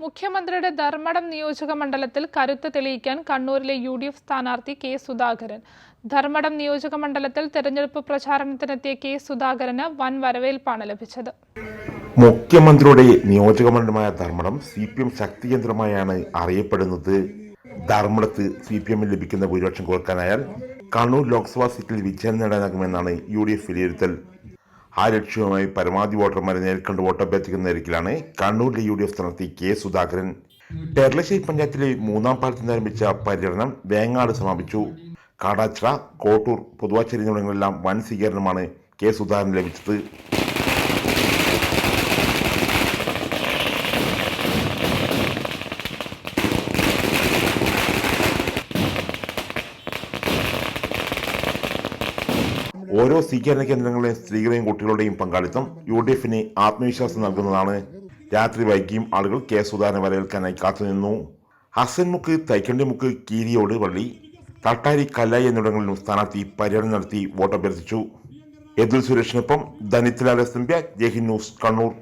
മുഖ്യമന്ത്രിയുടെ ധർമ്മടം നിയോജക മണ്ഡലത്തിൽ കരുത്ത് തെളിയിക്കാൻ കണ്ണൂരിലെ യു ഡി എഫ് സ്ഥാനാർത്ഥി കെ സുധാകരൻ. ധർമ്മടം നിയോജക മണ്ഡലത്തിൽ തെരഞ്ഞെടുപ്പ് പ്രചാരണത്തിനെത്തിയ കെ സുധാകരന് വൻ വരവേൽപ്പാണ് ലഭിച്ചത്. മുഖ്യമന്ത്രിയുടെ നിയോജകമണ്ഡലമായ ധർമ്മടം സി പി എം ശക്തികേന്ദ്രമായാണ് അറിയപ്പെടുന്നത്. ധർമ്മടത്ത് സി പി എമ്മിൽ ലഭിക്കുന്ന ഭൂരിപക്ഷം കോർക്കാനായാൽ കണ്ണൂർ ലോക്സഭാ സീറ്റിൽ വിജയം നേടാനാകുമെന്നാണ് യു ഡി എഫ് വിലയിരുത്തൽ. ആ ലക്ഷ്യവുമായി പരമാവധി വോട്ടർമാരെ നേരിൽക്കണ്ട് വോട്ടഭ്യർത്ഥിക്കുന്ന നിരക്കിലാണ് കണ്ണൂരിലെ യു ഡി എഫ് സ്ഥാനാർത്ഥി കെ സുധാകരൻ. പെർളശ്ശേരി പഞ്ചായത്തിലെ മൂന്നാം പാലത്തിൽ ആരംഭിച്ച പര്യടനം വേങ്ങാട് സമാപിച്ചു. കാടാച്ചിറ കോട്ടൂർ പുതുവാച്ചേരി എന്നിവിടങ്ങളെല്ലാം വൻ സ്വീകരണമാണ് കെ സുധാകരൻ ലഭിച്ചത്. ഓരോ സ്വീകരണ കേന്ദ്രങ്ങളിലെയും സ്ത്രീകളെയും കുട്ടികളുടെയും പങ്കാളിത്തം യു ഡി എഫിന് ആത്മവിശ്വാസം നൽകുന്നതാണ്. രാത്രി വൈകിയും ആളുകൾ കെ സുധാരണ വരവേൽക്കാനായി കാത്തുനിന്നു ഹസൻമുക്ക് തൈക്കണ്ടിമുക്ക് കീരിയോട് പള്ളി തട്ടാരി കല്ലായി എന്നിവിടങ്ങളിലും സ്ഥാനാർത്ഥി പര്യടനം നടത്തി വോട്ടഭ്യർത്ഥിച്ചു. എതിൽ സുരേഷിനൊപ്പം എസ് ജയഹിൻ ന്യൂസ് കണ്ണൂർ.